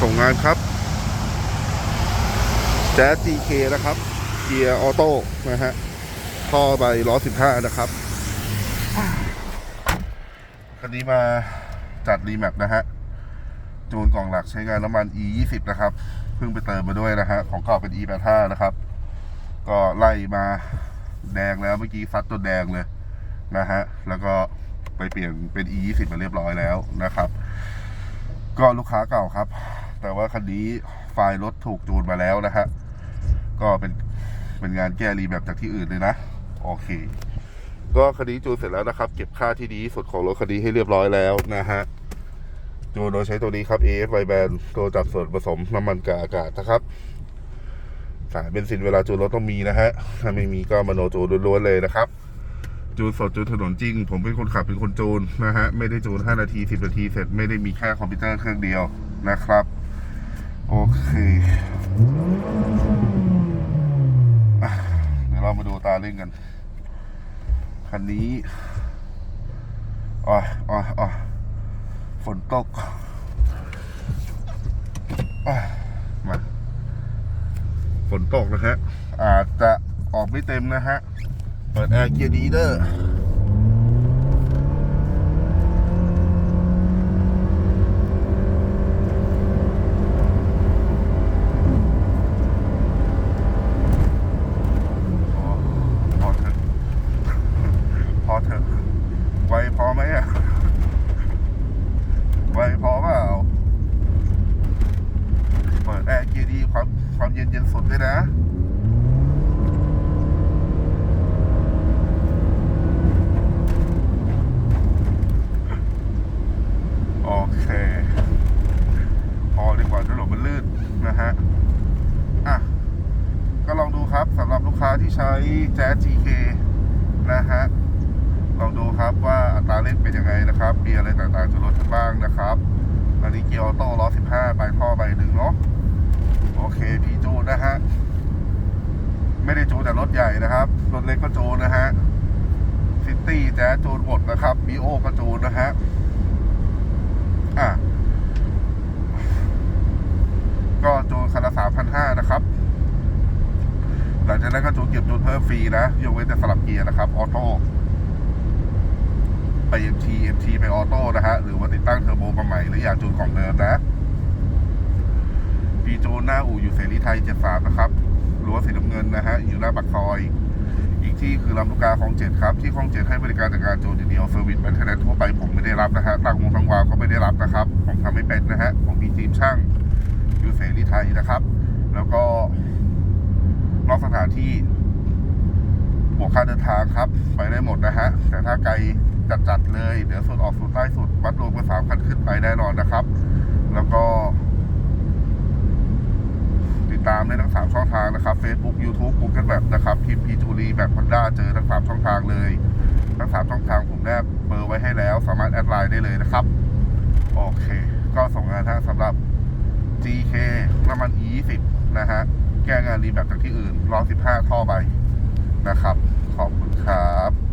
ส่งงานครับแจ๊ส GK นะครับ เกียร์ออโต้นะฮะท่อใบล้อ15นะครับ คันนี้มาจัดรีแมปนะฮะ จูนกล่องหลักใช้งานน้ำมัน E 2 0นะครับ เพิ่งไปเติมมาด้วยนะฮะ ของเก่าเป็น E 8 5นะครับ ก็ไล่มาแดงแล้วเมื่อกี้ฟัดตัวแดงเลยนะฮะ แล้วก็ไปเปลี่ยนเป็น E 2 0มาเรียบร้อยแล้วนะครับ ก็ลูกค้าเก่าครับ แต่ว่าคันนี้ไฟล์รถถูกจูนมาแล้วนะฮะก็เป็นเป็นงานแก้รีแบบจากที่อื่นเลยนะ โอเค ก็คันนี้จูนเสร็จแล้วนะครับ เก็บค่าที่ดีที่สุดของรถคันนี้ให้เรียบร้อยแล้วนะฮะจูนโดยใช้ตัวนี้ครับ AF y band ตัวจับส่วนผสมน้ำมันกับอากาศนะครับสายเบนซินเวลาจูนรถต้องมีนะฮะ ถ้าไม่มีก็มโนจูนล้วนๆเลยนะครับ จูนสดจูนถนนจริง ผมเป็นคนขับเป็นคนจูนนะฮะ ไม่ได้จูน 5 นาที 10 นาทีเสร็จไม่ได้มีแค่คอมพิวเตอร์เครื่องเดียวนะครับ เล่นกัน คันนี้อ๋ออ๋ออ๋อฝนตกมาฝนตกนะฮะอาจจะออกไม่เต็มนะฮะ เปิดแอร์เกียร์ดีเด้อพอพอเถอะ พอเถอะไวพอไหมอะไว พอเปล่าเปิดแอร์เกียร์ดีความความเย็นเย็นสุดเลยนะโอเค พอดีกว่าถนนมันลื่นนะฮะอะก็ลองดูครับสำหรับลูกค้าที่ใช้แจ๊ส GK นะฮะ ลองดูครับว่าอัตราเร่งเป็นยังไงนะครับมีอะไรต่างๆจะลดบ้างนะครับอันนี้เกียร์ออโต้ล้อ15ใบท่อใบหนึ่งเนาะโอเคพีจูนนะฮะไม่ได้จูนแต่รถใหญ่นะครับรถเล็กก็จูนนะฮะซิตี้แจ๊จูนหมดนะครับบีโอก็จูนนะฮะอะก็จูนคันละสามพันห้านะครับหลังจากนั้นก็จูนเก็บจูนเพิ่มฟรีนะยกเว้นแต่สลับเกียร์นะครับออโต้ ไป MT MT ไปออโต้นะฮะ หรือว่าติดตั้งเทอร์โบมาใหม่ หรืออยากจูนของเดิมนะปีจูนหน้าอู่อยู่เสรีไทย 73 นะครับรั้วสีน้ำเงินนะฮะ อยู่หน้าปากซอย อีกที่คือลำลูกกาคลองเจ็ดครับ ที่คลองเจ็ดให้บริการจากการจูนอย่างเดียวเซอร์วิสแมนเทนแนทั่วไปผมไม่ได้รับนะฮะตั้งวงตั้งวาวก็ไม่ได้รับนะครับ ผมทำไม่เป็นนะฮะ ผมมีทีมช่างอยู่เสรีไทยนะครับ แล้วก็นอกสถานที่ บวกค่าเดินทางครับ ไปได้หมดนะฮะ แต่ถ้าไกลจัดๆเลยเหนือสุดออกสุดใต้สุดวัดรวมกันสามคันขึ้นไปแน่นอนนะครับ แล้วก็ ติดตามได้ทั้ง3ช่องทางนะครับ Facebook YouTube Google Map นะครับพิมพ์พีจูรีแบบ Honda เจอทั้ง3ช่องทางเลย ทั้ง3ช่องทางผมแนบเบอร์ไว้ให้แล้ว สามารถแอดไลน์ได้เลยนะครับ โอเค ก็ส่งงานฮะสำหรับ GK น้ำมัน E 2 0 นะฮะ แก้งานรีแบบจากที่อื่นล้อ15 ท่อใบ นะครับ ขอบคุณครับ